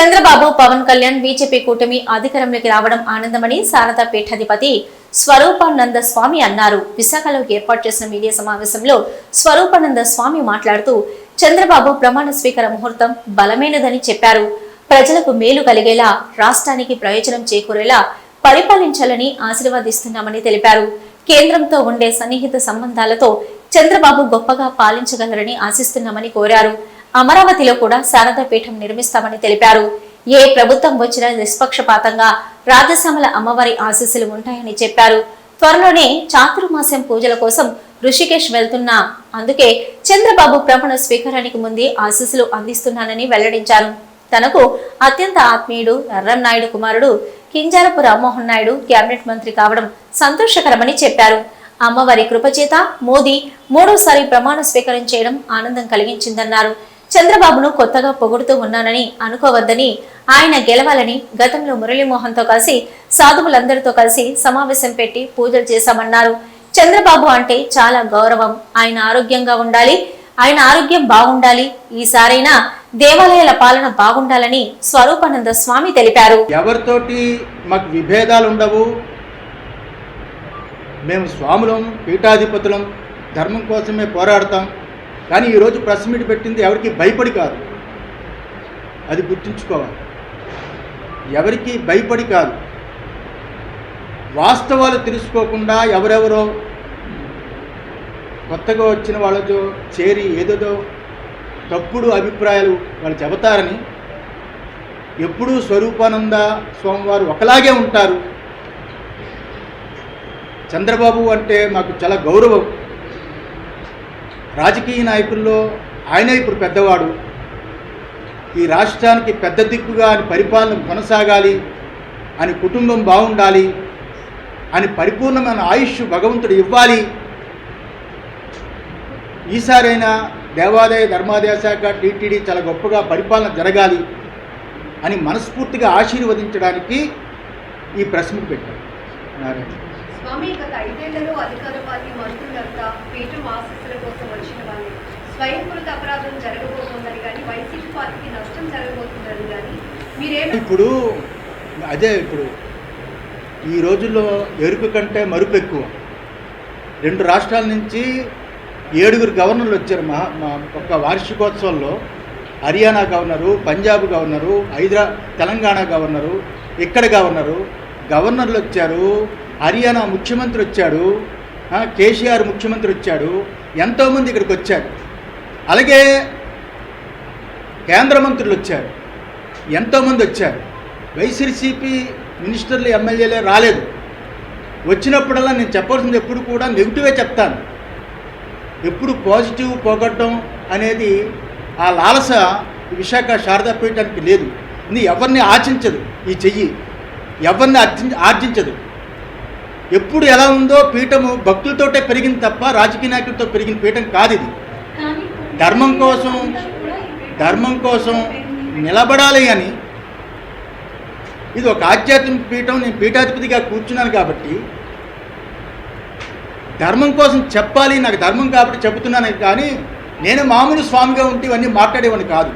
Chandrababu Pawan Kalyan BJP కూటమి అధికారంలోకి రావడం ఆనందమని శారదా పీఠాధిపతి స్వరూపానంద స్వామి అన్నారు. విశాఖలో ఏర్పాటు చేసిన మీడియా సమావేశంలో స్వరూపానంద స్వామి మాట్లాడుతూ చంద్రబాబు ప్రమాణ స్వీకార ముహూర్తం బలమైనదని చెప్పారు. ప్రజలకు మేలు కలిగేలా రాష్ట్రానికి ప్రయోజనం చేకూరేలా పరిపాలించాలని ఆశీర్వదిస్తున్నామని తెలిపారు. కేంద్రంతో ఉండే సన్నిహిత సంబంధాలతో చంద్రబాబు గొప్పగా పాలించగలరని ఆశిస్తున్నామని కోరారు. అమరావతిలో కూడా శారదపీఠం నిర్మిస్తామని తెలిపారు. ఏ ప్రభుత్వం వచ్చినా నిష్పక్షపాతంగా రాజశ్యామల అమ్మవారి ఆశీస్సులు ఉంటాయని చెప్పారు. త్వరలోనే చాతుర్మాసం పూజల కోసం ఋషికేశ్ వెళ్తున్నా. అందుకే చంద్రబాబు ప్రమాణ స్వీకారానికి ముందే ఆశీస్సులు అందిస్తున్నానని వెల్లడించారు. తనకు అత్యంత ఆత్మీయుడు ఎర్రన్నాయుడు కుమారుడు కింజారపు రామ్మోహన్ నాయుడు కేబినెట్ మంత్రి కావడం సంతోషకరమని చెప్పారు. అమ్మవారి కృపచేత మోదీ మూడోసారి ప్రమాణ స్వీకారం చేయడం ఆనందం కలిగించిందన్నారు. చంద్రబాబును కొత్తగా పొగుడుతూ ఉన్నానని అనుకోవద్దని ఆయన గెలవాలని గతంలో మురళీమోహన్తో కలిసి సాధువులందరితో కలిసి సమావేశం పెట్టి పూజలు చేశామన్నారు. చంద్రబాబు అంటే చాలా గౌరవం. ఆయన ఆరోగ్యంగా ఉండాలి. ఆయన ఆరోగ్యం బాగుండాలి. ఈసారైనా దేవాలయాల పాలన బాగుండాలని స్వరూపానంద స్వామి తెలిపారు. ఎవరితోటి మాకు విభేదాలు ఉండవు. మేము స్వాములం పీఠాధిపతులం ధర్మం కోసమే పోరాడతాం. కానీ ఈరోజు ప్రెస్ మీట్ పెట్టింది ఎవరికి భయపడి కాదు. అది గుర్తుంచుకోవాలి. ఎవరికి భయపడి కాదు. వాస్తవాలు తెలుసుకోకుండా ఎవరెవరో కొత్తగా వచ్చిన వాళ్ళతో చేరి ఏదేదో తప్పుడు అభిప్రాయాలు వాళ్ళు చెబుతారని ఎప్పుడూ స్వరూపానంద స్వామివారు ఒకలాగే ఉంటారు. చంద్రబాబు అంటే మాకు చాలా గౌరవం. రాజకీయ నాయకుల్లో ఆయనే ఇప్పుడు పెద్దవాడు. ఈ రాష్ట్రానికి పెద్ద దిక్కుగా అని పరిపాలన కొనసాగాలి అని కుటుంబం బాగుండాలి అని పరిపూర్ణమైన ఆయుష్ భగవంతుడు ఇవ్వాలి. ఈసారైనా దేవాదాయ ధర్మాదాయ శాఖ టీటీడీ చాలా గొప్పగా పరిపాలన జరగాలి అని మనస్ఫూర్తిగా ఆశీర్వదించడానికి ఈ ప్రెస్ మీట్ పెట్టారు. స్వామి గత ఐదేళ్ళలో అధికార పార్టీ మంత్రులంతా పీఠం ఆశీస్సుల కోసం వచ్చిన వాళ్ళు స్వయంకృత అపరాధం జరగబోతోందని కానీ వైసీపీ పార్టీకి నష్టం జరగబోతుందని కానీ మీరేం ఇప్పుడు అదే ఇప్పుడు ఈ రోజుల్లో ఎరుపు కంటే మరుపు ఎక్కువ. రెండు రాష్ట్రాల నుంచి ఏడుగురు గవర్నర్లు వచ్చారు. మహా మా ఒక్క వార్షికోత్సవంలో హర్యానా గవర్నరు పంజాబ్ గవర్నరు హైదరా తెలంగాణ గవర్నరు ఇక్కడ గవర్నరు గవర్నర్లు వచ్చారు హర్యానా ముఖ్యమంత్రి వచ్చాడు కేసీఆర్ ముఖ్యమంత్రి వచ్చాడు ఎంతోమంది ఇక్కడికి వచ్చారు. అలాగే కేంద్ర మంత్రులు వచ్చారు ఎంతోమంది వచ్చారు. వైసీపీ మినిస్టర్లు ఎమ్మెల్యేలే రాలేదు. వచ్చినప్పుడల్లా నేను చెప్పాల్సింది ఎప్పుడు కూడా నెగిటివే చెప్తాను. ఎప్పుడు పాజిటివ్ పోగొట్టడం అనేది ఆ లాలస విశాఖ శారదా పీఠానికి లేదు. ఇది ఎవరిని ఆశించదు ఈ చెయ్యి. ఎవరిని ఆర్జి ఆర్జించదు. ఎప్పుడు ఎలా ఉందో పీఠము భక్తులతోటే పెరిగింది తప్ప రాజకీయ నాయకులతో పెరిగిన పీఠం కాదు ఇది ధర్మం కోసం ధర్మం కోసం నిలబడాలి అని ఇది ఒక ఆధ్యాత్మిక పీఠం. నేను పీఠాధిపతిగా కూర్చున్నాను కాబట్టి ధర్మం కోసం చెప్పాలి. నాకు ధర్మం కాబట్టి చెబుతున్నాను కానీ నేను మామూలు స్వామిగా ఉంటే ఇవన్నీ మాట్లాడేవాడిని కాదు.